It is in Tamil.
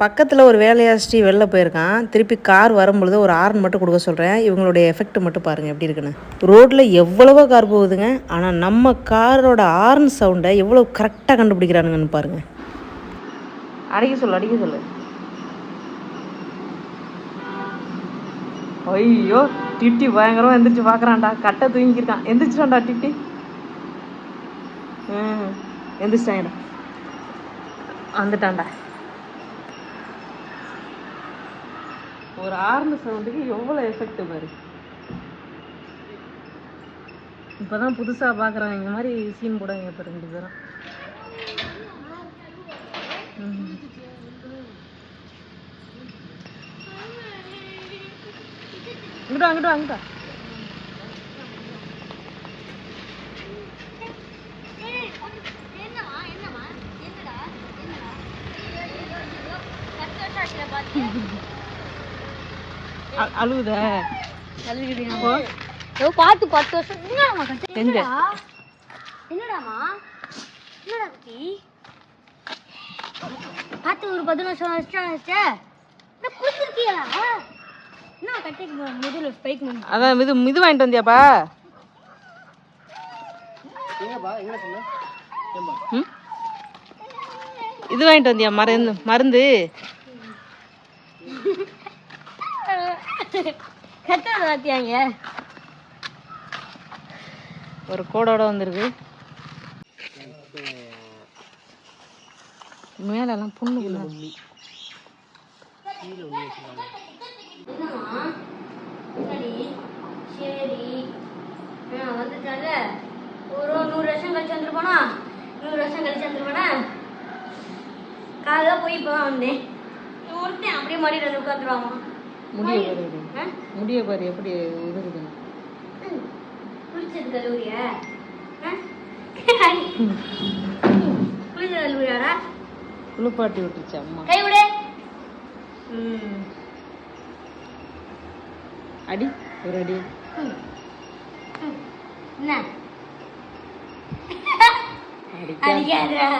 பக்கத்தில் ஒரு வேலையாஸ்டி வெளில போயிருக்கான். திருப்பி கார் வரும்பொழுது ஒரு ஆர்ன் மட்டும் கொடுக்க சொல்கிறேன் இவங்களுடைய எஃபெக்ட் மட்டும் பாருங்கள் எப்படி இருக்குன்னு. ரோட்டில் எவ்வளவோ கார் போகுதுங்க. ஆனால் நம்ம காரோட ஆர்ன் சவுண்டை எவ்வளோ கரெக்டாக கண்டுபிடிக்கிறானுங்கன்னு பாருங்கள் அடிக்க சொல்லு அடிக்க சொல்லு. ஐயோ டிட்டி பயங்கரமாக எந்திரிச்சு பார்க்குறான்டா கட்டை தூங்கியிருக்கான். எந்திரிச்சிட்டான்டா டிட்டி. ம் எந்திரிச்சிட்டாங்கடா வந்துட்டான்டா. ஒரு ஆர்ந்த சவுண்டுக்கு எவ்வளோ எஃபெக்ட் பாரு. இப்போ தான் புதுசாக பார்க்குறாங்க இந்த மாதிரி சீன் போடுவாங்க இப்போ ரெண்டு பேரும் அங்கிட்டா இங்கிட்டு வா, என்னடா வா, இங்கிட்டு வா. அ- அழுவுத. ஓ, ஏதோ பார்த்து பத்து வருஷம். என்னடாமா என்னடாமா என்னடா குட்டி? பார்த்து ஒரு பதினஞ்சு வருஷம் வச்ச என்ன கட்டிக்கு முதல்ல ஸ்பைக் பண்ணி அதான் இது இது வாங்கிட்டு வந்தியாப்பா? இது வாங்கிட்டு வந்தியா? மருந்து மருந்து? கட்டுறது பார்த்தியாங்க ஒரு கோடோட வந்திருக்கு. மேலெல்லாம் புண்ணு சரி சரி. ஆ வந்துட்டால ஒரு நூறு வருஷம் கழிச்சு வந்துருப்பானா? நூறு வருஷம் கழிச்சு வந்துருப்பானா? காலைல போய் இப்போ தான் வந்தேன். ஒருத்தன் அப்படியே மாடியில் வந்து உட்காந்துருவாமா முடிய பாரு. முடிய பாரு எப்படி குளிச்சது கல்லூரியா? கல்லூரியாடா? குளிப்பாட்டி விட்டுருச்சு அம்மா. கை விடு. அடி ஒரு அடி. என்ன? அடிக்க அடிக்காதடா.